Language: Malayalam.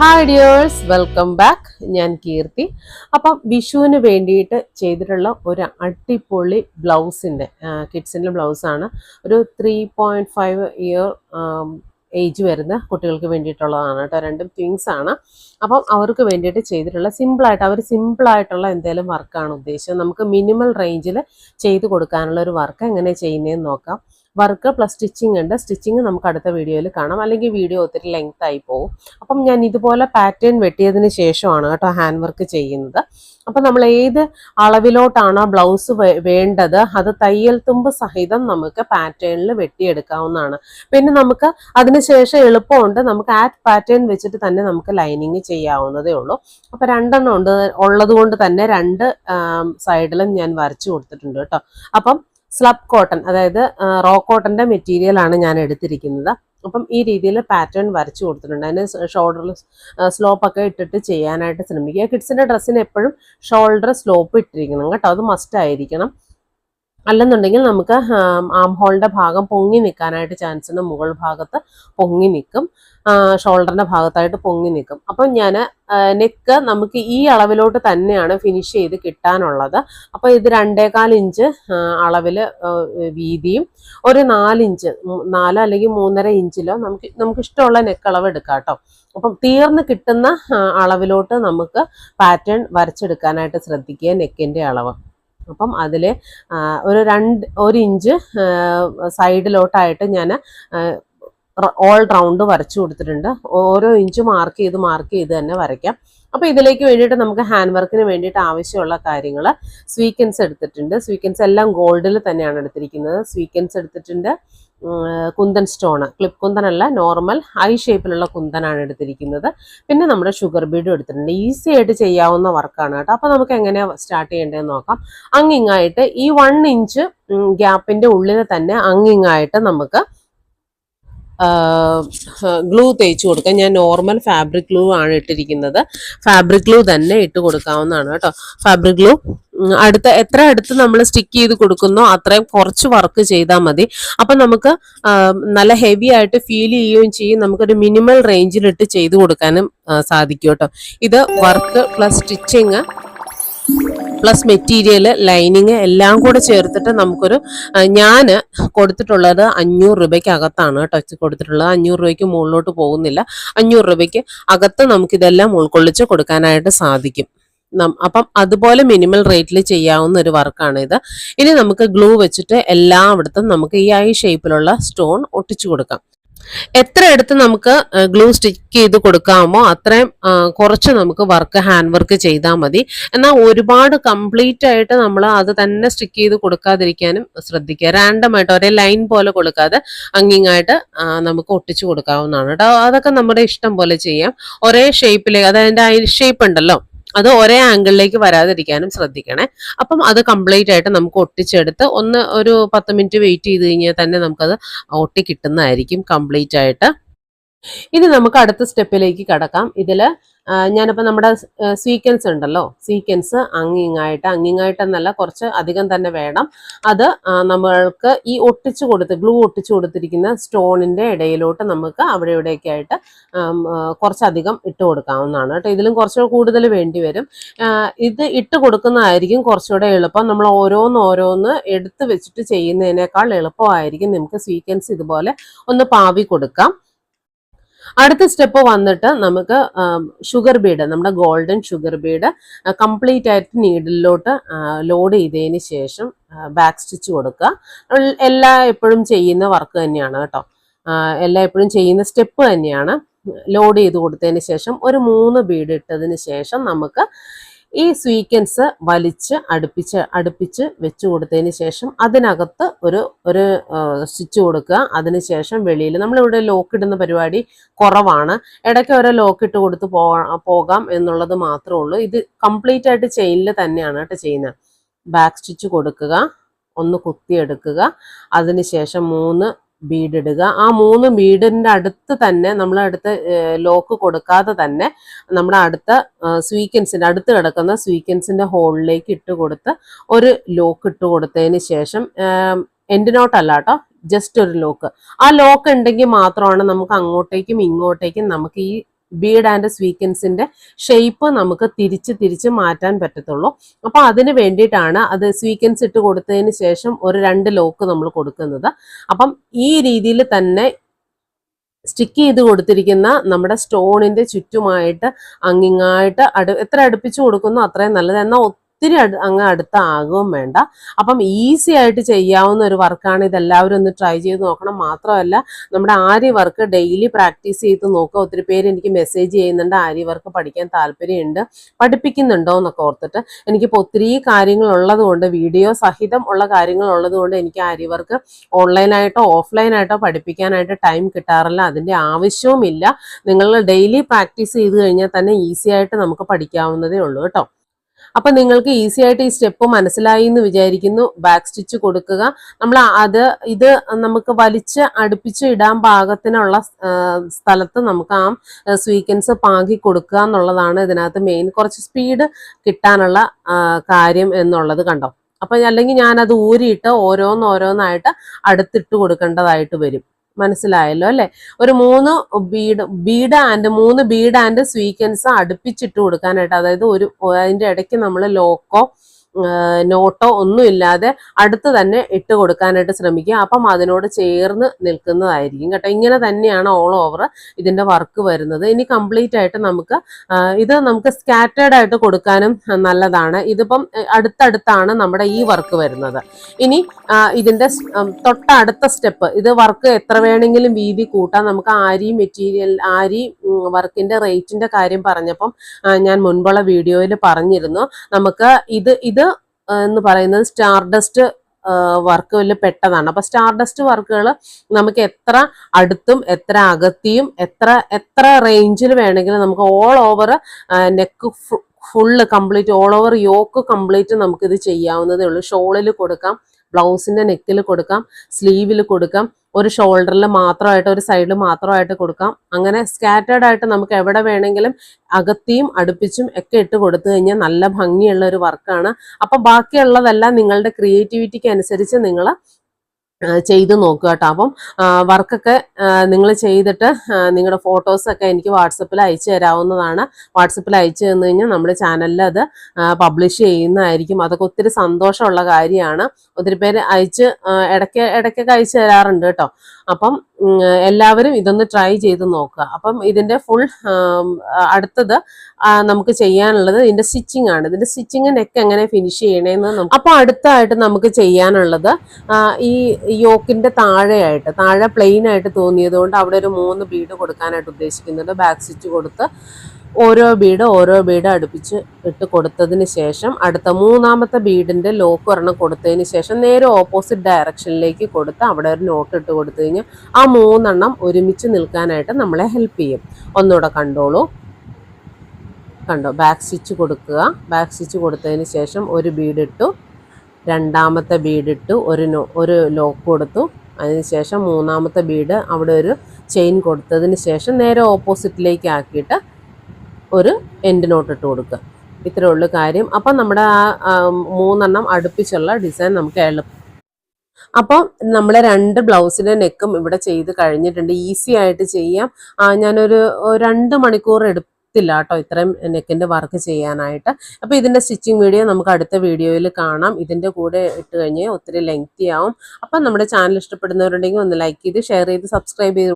ഹായ് ഡിയേഴ്സ് വെൽക്കം ബാക്ക് ഞാൻ കീർത്തി. അപ്പം വിഷുവിന് വേണ്ടിയിട്ട് ചെയ്തിട്ടുള്ള ഒരു അടിപൊളി ബ്ലൗസിന്റെ കിഡ്സിന്റെ ബ്ലൗസാണ്. ഒരു three point five year age വരുന്ന കുട്ടികൾക്ക് വേണ്ടിയിട്ടുള്ളതാണ് കേട്ടോ. രണ്ടും ട്വിങ്സ് ആണ്. അപ്പം അവർക്ക് വേണ്ടിയിട്ട് ചെയ്തിട്ടുള്ള സിമ്പിളായിട്ട് അവർ സിമ്പിളായിട്ടുള്ള എന്തെങ്കിലും വർക്കാണ് ഉദ്ദേശിച്ചത്. നമുക്ക് മിനിമൽ റേഞ്ചിൽ ചെയ്ത് കൊടുക്കാനുള്ള ഒരു വർക്ക് എങ്ങനെ ചെയ്യുന്നതെന്ന് നോക്കാം. വർക്ക് പ്ലസ് സ്റ്റിച്ചിങ് ഉണ്ട്. സ്റ്റിച്ചിങ് നമുക്ക് അടുത്ത വീഡിയോയിൽ കാണാം. അല്ലെങ്കിൽ വീഡിയോ ഒത്തിരി ലെങ്ത് ആയി പോകും അപ്പം ഞാൻ ഇതുപോലെ പാറ്റേൺ വെട്ടിയതിന് ശേഷമാണ് കേട്ടോ ഹാൻഡ് വർക്ക് ചെയ്യുന്നത്. അപ്പം നമ്മൾ ഏത് അളവിലോട്ടാണ് ബ്ലൗസ് വേണ്ടത് അത് തയ്യൽ തുമ്പ് സഹിതം നമുക്ക് പാറ്റേണിൽ വെട്ടിയെടുക്കാവുന്നതാണ്. പിന്നെ നമുക്ക് അതിനുശേഷം എളുപ്പമുണ്ട്. നമുക്ക് ആ പാറ്റേൺ വെച്ചിട്ട് തന്നെ നമുക്ക് ലൈനിങ് ചെയ്യാവുന്നതേ ഉള്ളൂ. അപ്പം രണ്ടെണ്ണം ഉണ്ട്. ഉള്ളത് കൊണ്ട് തന്നെ രണ്ട് സൈഡിലും ഞാൻ വരച്ചു കൊടുത്തിട്ടുണ്ട് കേട്ടോ. അപ്പം സ്ലബ് കോട്ടൺ അതായത് റോ കോട്ടന്റെ മെറ്റീരിയൽ ആണ് ഞാൻ എടുത്തിരിക്കുന്നത്. അപ്പം ഈ രീതിയിൽ പാറ്റേൺ വരച്ചു കൊടുത്തിട്ടുണ്ട്. അതിന് ഷോൾഡറിൽ സ്ലോപ്പ് ഒക്കെ ഇട്ടിട്ട് ചെയ്യാനായിട്ട് ശ്രമിക്കുക. കിഡ്സിന്റെ ഡ്രസ്സിന് എപ്പോഴും ഷോൾഡർ സ്ലോപ്പ് ഇട്ടിരിക്കണം കേട്ടോ. അത് മസ്റ്റ് ആയിരിക്കണം. അല്ലെന്നുണ്ടെങ്കിൽ നമുക്ക് ആം ഹോളിന്റെ ഭാഗം പൊങ്ങി നിൽക്കാനായിട്ട് ചാൻസ് ഉണ്ട് മുകൾ ഭാഗത്ത് പൊങ്ങി നിൽക്കും. ഷോൾഡറിന്റെ ഭാഗത്തായിട്ട് പൊങ്ങി നിൽക്കും. അപ്പം ഞാൻ നെക്ക് നമുക്ക് ഈ അളവിലോട്ട് തന്നെയാണ് ഫിനിഷ് ചെയ്ത് കിട്ടാനുള്ളത്. അപ്പോൾ ഇത് രണ്ടേകാൽ ഇഞ്ച് അളവിൽ വീതിയും ഒരു നാലിഞ്ച് നാലോ അല്ലെങ്കിൽ മൂന്നര ഇഞ്ചിലോ നമുക്ക് നമുക്ക് ഇഷ്ടമുള്ള നെക്ക് അളവ് എടുക്കാം കേട്ടോ. അപ്പം തീർന്ന് കിട്ടുന്ന അളവിലോട്ട് നമുക്ക് പാറ്റേൺ വരച്ചെടുക്കാനായിട്ട് ശ്രദ്ധിക്കുക നെക്കിന്റെ അളവ്. അപ്പം അതിൽ ഒരു രണ്ട് ഒരു ഇഞ്ച് സൈഡിലോട്ടായിട്ട് ഞാൻ ഓൾ റൗണ്ട് വരച്ചു കൊടുത്തിട്ടുണ്ട്. ഓരോ ഇഞ്ച് മാർക്ക് ചെയ്ത് മാർക്ക് ചെയ്ത് തന്നെ വരയ്ക്കാം. അപ്പോൾ ഇതിലേക്ക് വേണ്ടിയിട്ട് നമുക്ക് ഹാൻഡ് വർക്കിന് വേണ്ടിയിട്ട് ആവശ്യമുള്ള കാര്യങ്ങൾ സ്വീക്കൻസ് എടുത്തിട്ടുണ്ട്. സ്വീക്കൻസ് എല്ലാം ഗോൾഡിൽ തന്നെയാണ് എടുത്തിരിക്കുന്നത്. സ്വീക്കൻസ് എടുത്തിട്ടുണ്ട് കുന്തൻ സ്റ്റോൺ ക്ലിപ്പ് കുന്തനല്ല നോർമൽ ഐ ഷേപ്പിലുള്ള കുന്തനാണ് എടുത്തിരിക്കുന്നത്. പിന്നെ നമ്മുടെ ഷുഗർ ബീഡും എടുത്തിട്ടുണ്ട്. ഈസി ആയിട്ട് ചെയ്യാവുന്ന വർക്കാണ് കേട്ടോ. അപ്പോൾ നമുക്ക് എങ്ങനെയാണ് സ്റ്റാർട്ട് ചെയ്യേണ്ടതെന്ന് നോക്കാം. അങ്ങിങ്ങായിട്ട് ഈ വൺ ഇഞ്ച് ഗ്യാപ്പിന്റെ ഉള്ളിൽ തന്നെ അങ്ങിങ്ങായിട്ട് നമുക്ക് ഗ്ലൂ തേച്ച് കൊടുക്കാം ഞാൻ നോർമൽ ഫാബ്രിക് ഗ്ലൂ ആണ് ഇട്ടിരിക്കുന്നത്. ഫാബ്രിക് ഗ്ലൂ തന്നെ ഇട്ട് കൊടുക്കാവുന്നതാണ് കേട്ടോ. ഫാബ്രിക് ഗ്ലൂ അടുത്ത എത്ര അടുത്ത് നമ്മൾ സ്റ്റിക്ക് ചെയ്ത് കൊടുക്കുന്നോ അത്രയും കുറച്ച് വർക്ക് ചെയ്താൽ മതി. അപ്പം നമുക്ക് നല്ല ഹെവി ആയിട്ട് ഫീൽ ചെയ്യുകയും ചെയ്യും. നമുക്കൊരു മിനിമൽ റേഞ്ചിലിട്ട് ചെയ്ത് കൊടുക്കാനും സാധിക്കും കേട്ടോ. ഇത് work plus stitching plus material lining എല്ലാം കൂടെ ചേർത്തിട്ട് നമുക്കൊരു ഞാൻ കൊടുത്തിട്ടുള്ളത് അഞ്ഞൂറ് രൂപയ്ക്ക് അകത്താണ് കേട്ടോ കൊടുത്തിട്ടുള്ളത്. അഞ്ഞൂറ് രൂപയ്ക്ക് മുകളിലോട്ട് പോകുന്നില്ല. അഞ്ഞൂറ് രൂപയ്ക്ക് അകത്ത് നമുക്കിതെല്ലാം ഉൾക്കൊള്ളിച്ച് കൊടുക്കാനായിട്ട് സാധിക്കും. അപ്പം അതുപോലെ മിനിമൽ റേറ്റിൽ ചെയ്യാവുന്ന ഒരു വർക്കാണ് ഇത്. ഇനി നമുക്ക് ഗ്ലൂ വെച്ചിട്ട് എല്ലായിടത്തും നമുക്ക് ഈ ഐ ഷേപ്പിലുള്ള സ്റ്റോൺ ഒട്ടിച്ചു കൊടുക്കാം. എത്ര എടുത്ത് നമുക്ക് ഗ്ലൂ സ്റ്റിക്ക് ചെയ്ത് കൊടുക്കാമോ അത്രയും കുറച്ച് നമുക്ക് വർക്ക് ഹാൻഡ് വർക്ക് ചെയ്താൽ മതി. എന്നാൽ ഒരുപാട് കംപ്ലീറ്റ് ആയിട്ട് നമ്മൾ അത് തന്നെ സ്റ്റിക്ക് ചെയ്ത് കൊടുക്കാതിരിക്കാനും ശ്രദ്ധിക്കുക. റാൻഡം ആയിട്ട് ഒരേ ലൈൻ പോലെ കൊടുക്കാതെ അങ്ങിങ്ങായിട്ട് നമുക്ക് ഒട്ടിച്ചു കൊടുക്കാവുന്നതാണ്. കേട്ടോ അതൊക്കെ നമ്മുടെ ഇഷ്ടം പോലെ ചെയ്യാം. ഒരേ ഷേപ്പിലേക്ക് അതായത് ഐ ഷേപ്പ് ഉണ്ടല്ലോ. അത് ഒരേ ആംഗിളിലേക്ക് വരാതിരിക്കാനും ശ്രദ്ധിക്കണേ. അപ്പം അത് കംപ്ലീറ്റ് ആയിട്ട് നമുക്ക് ഒട്ടിച്ചെടുത്ത് ഒന്ന് ഒരു പത്ത് മിനിറ്റ് വെയിറ്റ് ചെയ്ത് കഴിഞ്ഞാൽ തന്നെ നമുക്കത് ഒട്ടി കിട്ടുന്നതായിരിക്കും കംപ്ലീറ്റ് ആയിട്ട്. ഇനി നമുക്ക് അടുത്ത സ്റ്റെപ്പിലേക്ക് കടക്കാം. ഇതിൽ ഞാനിപ്പോൾ നമ്മുടെ സീക്വൻസ് ഉണ്ടല്ലോ. സീക്വൻസ് അങ്ങിങ്ങായിട്ട് അങ്ങിങ്ങായിട്ട് എന്നല്ല കുറച്ച് അധികം തന്നെ വേണം. അത് നമ്മൾക്ക് ഈ ഒട്ടിച്ചു കൊടുത്ത് ഗ്ലൂ ഒട്ടിച്ചു കൊടുത്തിരിക്കുന്ന സ്റ്റോണിന്റെ ഇടയിലോട്ട് നമുക്ക് അവിടെ ഇവിടെയൊക്കെ ആയിട്ട് കുറച്ചധികം ഇട്ട് കൊടുക്കാവുന്നതാണ് കേട്ടോ. ഇതിലും കുറച്ച് കൂടുതൽ വേണ്ടി വരും. ഇത് ഇട്ട് കൊടുക്കുന്നതായിരിക്കും കുറച്ചുകൂടെ എളുപ്പം. നമ്മൾ ഓരോന്ന് ഓരോന്ന് എടുത്ത് വെച്ചിട്ട് ചെയ്യുന്നതിനേക്കാൾ എളുപ്പമായിരിക്കും നമുക്ക് സീക്വൻസ് ഇതുപോലെ ഒന്ന് പാവി കൊടുക്കാം. അടുത്ത സ്റ്റെപ്പ് വന്നിട്ട് നമുക്ക് ഷുഗർ ബീഡ് നമ്മുടെ ഗോൾഡൻ ഷുഗർ ബീഡ് കംപ്ലീറ്റ് ആയിട്ട് നീഡിലോട്ട് ലോഡ് ചെയ്തതിന് ശേഷം ബാക്ക് സ്റ്റിച്ച് കൊടുക്കുക. എല്ലാ എപ്പോഴും ചെയ്യുന്ന വർക്ക് തന്നെയാണ് കേട്ടോ. എല്ലാ എപ്പോഴും ചെയ്യുന്ന സ്റ്റെപ്പ് തന്നെയാണ്. ലോഡ് ചെയ്ത് കൊടുത്തതിന് ശേഷം ഒരു മൂന്ന് ബീഡ് ഇട്ടതിന് ശേഷം നമുക്ക് ഈ സ്വീക്കൻസ് വലിച്ച് അടുപ്പിച്ച് അടുപ്പിച്ച് വെച്ച് കൊടുത്തതിന് ശേഷം അതിനകത്ത് ഒരു ഒരു സ്റ്റിച്ച് കൊടുക്കുക. അതിനുശേഷം വെളിയിൽ നമ്മളിവിടെ ലോക്ക് ഇടുന്ന പരിപാടി കുറവാണ്. ഇടയ്ക്ക് ഓരോ ലോക്ക് ഇട്ട് കൊടുത്ത് പോകാം എന്നുള്ളത് മാത്രമേ ഉള്ളൂ. ഇത് കംപ്ലീറ്റ് ആയിട്ട് ചെയിനിൽ തന്നെയാണ് കേട്ടോ ചെയ്യുന്നത്. ബാക്ക് സ്റ്റിച്ച് കൊടുക്കുക ഒന്ന് കുത്തിയെടുക്കുക. അതിനുശേഷം മൂന്ന് ബീഡ് ഇടുക. ആ മൂന്ന് ബീഡിന്റെ അടുത്ത് തന്നെ നമ്മൾ അടുത്ത് ലോക്ക് കൊടുക്കാതെ തന്നെ നമ്മുടെ അടുത്ത സ്വീക്കൻസിന്റെ അടുത്ത് കിടക്കുന്ന സ്വീക്കൻസിന്റെ ഹോളിലേക്ക് ഇട്ട് കൊടുത്ത് ഒരു ലോക്ക് ഇട്ട് കൊടുത്തതിന് ശേഷം എൻഡ് നോട്ടല്ല കേട്ടോ ജസ്റ്റ് ഒരു ലോക്ക് ആ ലോക്ക് ഉണ്ടെങ്കിൽ മാത്രമാണ് നമുക്ക് അങ്ങോട്ടേക്കും ഇങ്ങോട്ടേക്കും നമുക്ക് ഈ ബീഡ് ആൻഡ് സ്വീക്കൻസിന്റെ ഷേപ്പ് നമുക്ക് തിരിച്ച് തിരിച്ച് മാറ്റാൻ പറ്റത്തുള്ളൂ. അപ്പോൾ അതിന് വേണ്ടിയിട്ടാണ് അത് സ്വീക്കൻസ് ഇട്ട് കൊടുത്തതിന് ശേഷം ഒരു രണ്ട് ലോക്ക് നമ്മൾ കൊടുക്കുന്നത്. അപ്പം ഈ രീതിയിൽ തന്നെ സ്റ്റിക്ക് ചെയ്ത് കൊടുത്തിരിക്കുന്ന നമ്മുടെ സ്റ്റോണിന്റെ ചുറ്റുമായിട്ട് അങ്ങിങ്ങായിട്ട് അടു എത്ര അടുപ്പിച്ച് കൊടുക്കുന്നു അത്രയും നല്ലത്. എന്നാൽ ഒത്തിരി അടു അടുത്ത അടുത്താകുകയും വേണ്ട. അപ്പം ഈസി ആയിട്ട് ചെയ്യാവുന്ന ഒരു വർക്കാണ് ഇതെല്ലാവരും ഒന്ന് ട്രൈ ചെയ്ത് നോക്കണം. മാത്രമല്ല നമ്മുടെ ആര്യ വർക്ക് ഡെയിലി പ്രാക്ടീസ് ചെയ്ത് നോക്കുക. ഒത്തിരി പേര് എനിക്ക് മെസ്സേജ് ചെയ്യുന്നുണ്ട് ആര്യ വർക്ക് പഠിക്കാൻ താല്പര്യമുണ്ട് പഠിപ്പിക്കുന്നുണ്ടോ എന്നൊക്കെ ഓർത്തിട്ട്. എനിക്കിപ്പോൾ ഒത്തിരി കാര്യങ്ങൾ ഉള്ളതുകൊണ്ട് വീഡിയോ സഹിതം ഉള്ള കാര്യങ്ങൾ ഉള്ളതുകൊണ്ട് എനിക്ക് ആര്യ വർക്ക് ഓൺലൈനായിട്ടോ ഓഫ്ലൈനായിട്ടോ പഠിപ്പിക്കാനായിട്ട് ടൈം കിട്ടാറില്ല. അതിന്റെ ആവശ്യവുമില്ല. നിങ്ങൾ ഡെയിലി പ്രാക്ടീസ് ചെയ്ത് കഴിഞ്ഞാൽ തന്നെ ഈസി ആയിട്ട് നമുക്ക് പഠിക്കാവുന്നതേ ഉള്ളൂ കേട്ടോ. അപ്പൊ നിങ്ങൾക്ക് ഈസി ആയിട്ട് ഈ സ്റ്റെപ്പ് മനസ്സിലായി എന്ന് വിചാരിക്കുന്നു. ബാക്ക് സ്റ്റിച്ച് കൊടുക്കുക. നമ്മൾ അത് ഇത് നമുക്ക് വലിച്ച് അടുപ്പിച്ച് ഇടാൻ പാകത്തിനുള്ള സ്ഥലത്ത് നമുക്ക് ആ സ്വീക്വൻസ് പാകി കൊടുക്കുക എന്നുള്ളതാണ് ഇതിനകത്ത് മെയിൻ കുറച്ച് സ്പീഡ് കിട്ടാനുള്ള കാര്യം എന്നുള്ളത് കണ്ടോ? അപ്പൊ അല്ലെങ്കിൽ ഞാനത് ഊരിയിട്ട് ഓരോന്നോരോന്നായിട്ട് അടുത്തിട്ട് കൊടുക്കേണ്ടതായിട്ട് വരും. മനസ്സിലായല്ലോ അല്ലെ? ഒരു മൂന്ന് ബീഡ് ബീഡ് ആൻഡ് മൂന്ന് ബീഡ് ആൻഡ് സ്വീക്കൻസ് അടുപ്പിച്ചിട്ട് കൊടുക്കാനായിട്ട്. അതായത് ഒരു അതിന്റെ ഇടയ്ക്ക് നമ്മൾ ലോക്കോ നോട്ടോ ഒന്നുമില്ലാതെ അടുത്ത് തന്നെ ഇട്ട് കൊടുക്കാനായിട്ട് ശ്രമിക്കുക. അപ്പം അതിനോട് ചേർന്ന് നിൽക്കുന്നതായിരിക്കും കേട്ടോ. ഇങ്ങനെ തന്നെയാണ് ഓൾ ഓവർ ഇതിന്റെ വർക്ക് വരുന്നത്. ഇനി കംപ്ലീറ്റ് ആയിട്ട് നമുക്ക് ഇത് നമുക്ക് സ്കാറ്റേഡ് ആയിട്ട് കൊടുക്കാനും നല്ലതാണ്. ഇതിപ്പം അടുത്തടുത്താണ് നമ്മുടെ ഈ വർക്ക് വരുന്നത്. ഇനി ഇതിന്റെ തൊട്ടടുത്ത സ്റ്റെപ്പ് ഇത് വർക്ക് എത്ര വേണമെങ്കിലും വീതി കൂട്ടാം. നമുക്ക് ആരി മെറ്റീരിയൽ ആരി വർക്കിന്റെ റേറ്റിന്റെ കാര്യം പറഞ്ഞപ്പം ഞാൻ മുൻപുള്ള വീഡിയോയിൽ പറഞ്ഞിരുന്നു. നമുക്ക് ഇത് ഇത് എന്ന് പറയുന്നത് സ്റ്റാർഡസ്റ്റ് വർക്കുകളിൽ പെട്ടതാണ്. അപ്പൊ സ്റ്റാർഡസ്റ്റ് വർക്കുകൾ നമുക്ക് എത്ര അടുത്തും എത്ര അകത്തിയും എത്ര എത്ര റേഞ്ചിൽ വേണമെങ്കിലും നമുക്ക് all over neck full complete all over yoke complete നമുക്കിത് ചെയ്യാവുന്നതേ ഉള്ളൂ. ഷോളിൽ കൊടുക്കാം ബ്ലൗസിന്റെ നെക്കിൽ കൊടുക്കാം സ്ലീവിൽ കൊടുക്കാം. ഒരു ഷോൾഡറിൽ മാത്രമായിട്ട് ഒരു സൈഡിൽ മാത്രമായിട്ട് കൊടുക്കാം. അങ്ങനെ സ്കാറ്റേർഡ് ആയിട്ട് നമുക്ക് എവിടെ വേണമെങ്കിലും അകത്തിയും അടുപ്പിച്ചും ഒക്കെ ഇട്ട് കൊടുത്തു കഴിഞ്ഞാൽ നല്ല ഭംഗിയുള്ള ഒരു വർക്കാണ് അപ്പം ബാക്കിയുള്ളതെല്ലാം നിങ്ങളുടെ ക്രിയേറ്റിവിറ്റിക്ക് അനുസരിച്ച് നിങ്ങൾ ചെയ്ത് നോക്കുക കേട്ടോ. അപ്പം വർക്കൊക്കെ നിങ്ങൾ ചെയ്തിട്ട് നിങ്ങളുടെ ഫോട്ടോസൊക്കെ എനിക്ക് വാട്സപ്പിൽ അയച്ചു തരാവുന്നതാണ്. വാട്സപ്പിൽ അയച്ചു തന്നു കഴിഞ്ഞാൽ നമ്മുടെ ചാനലിൽ അത് പബ്ലിഷ് ചെയ്യുന്നതായിരിക്കും. അതൊക്കെ ഒത്തിരി സന്തോഷമുള്ള കാര്യമാണ്. ഒത്തിരി പേര് അയച്ച് ഇടയ്ക്ക് ഇടയ്ക്കൊക്കെ അയച്ചു തരാറുണ്ട് കേട്ടോ. അപ്പം എല്ലാവരും ഇതൊന്ന് ട്രൈ ചെയ്ത് നോക്കുക. അപ്പം ഇതിന്റെ ഫുൾ അടുത്തത് നമുക്ക് ചെയ്യാനുള്ളത് ഇതിന്റെ സ്റ്റിച്ചിങ് ആണ്. ഇതിന്റെ സ്റ്റിച്ചിങ് നെക്ക് എങ്ങനെ ഫിനിഷ് ചെയ്യണേന്ന് നമുക്ക് അപ്പം അടുത്തായിട്ട് നമുക്ക് ചെയ്യാനുള്ളത് ഈ യോക്കിന്റെ താഴെയായിട്ട് താഴെ പ്ലെയിൻ ആയിട്ട് തോന്നിയത് കൊണ്ട് അവിടെ ഒരു മൂന്ന് ബീഡ് കൊടുക്കാനായിട്ട് ഉദ്ദേശിക്കുന്നുണ്ട്. ബാക്ക് സ്റ്റിച്ച് കൊടുത്ത് ഓരോ ബീഡ് ഓരോ ബീഡ് അടുപ്പിച്ച് ഇട്ട് കൊടുത്തതിന് ശേഷം അടുത്ത മൂന്നാമത്തെ ബീഡിന്റെ ലോക്ക് ഒരെണ്ണം കൊടുത്തതിന് ശേഷം നേരെ ഓപ്പോസിറ്റ് ഡയറക്ഷനിലേക്ക് കൊടുത്ത് അവിടെ ഒരു നോട്ട് ഇട്ട് കൊടുത്തു കഴിഞ്ഞാൽ ആ മൂന്നെണ്ണം ഒരുമിച്ച് നിൽക്കാനായിട്ട് നമ്മളെ ഹെൽപ്പ് ചെയ്യും. ഒന്നുകൂടെ കണ്ടോളൂ. കണ്ടോ? ബാക്ക് സ്റ്റിച്ച് കൊടുക്കുക. ബാക്ക് സ്റ്റിച്ച് കൊടുത്തതിന് ശേഷം ഒരു ബീഡ് ഇട്ടു. രണ്ടാമത്തെ ബീഡ് ഇട്ടു. ഒരു ഒരു ലോക്ക് കൊടുത്തു. അതിനുശേഷം മൂന്നാമത്തെ ബീഡ് അവിടെ ഒരു ചെയിൻ കൊടുത്തതിന് ശേഷം നേരെ ഓപ്പോസിറ്റിലേക്ക് ആക്കിയിട്ട് ഒരു എൻഡ് നോട്ട് ഇട്ട് കൊടുക്കുക. ഇത്രേ ഉള്ളൂ കാര്യം. അപ്പം നമ്മുടെ ആ മൂന്നെണ്ണം അടുപ്പിച്ചുള്ള ഡിസൈൻ നമുക്ക് എളുപ്പം. അപ്പം നമ്മൾ രണ്ട് ബ്ലൗസിന്റെ നെക്കും ഇവിടെ ചെയ്ത് കഴിഞ്ഞിട്ടുണ്ട്. ഈസി ആയിട്ട് ചെയ്യാം. ഞാനൊരു രണ്ട് മണിക്കൂർ എടുത്തില്ല കേട്ടോ ഇത്രയും നെക്കിന്റെ വർക്ക് ചെയ്യാനായിട്ട്. അപ്പോൾ ഇതിന്റെ സ്റ്റിച്ചിങ് വീഡിയോ നമുക്ക് അടുത്ത വീഡിയോയിൽ കാണാം. ഇതിന്റെ കൂടെ ഇട്ട് കഴിഞ്ഞാൽ ഒത്തിരി ലെങ്തി ആവും. അപ്പം നമ്മുടെ ചാനൽ ഇഷ്ടപ്പെടുന്നവരുണ്ടെങ്കിൽ ഒന്ന് ലൈക്ക് ചെയ്ത് ഷെയർ ചെയ്ത് സബ്സ്ക്രൈബ് ചെയ്ത്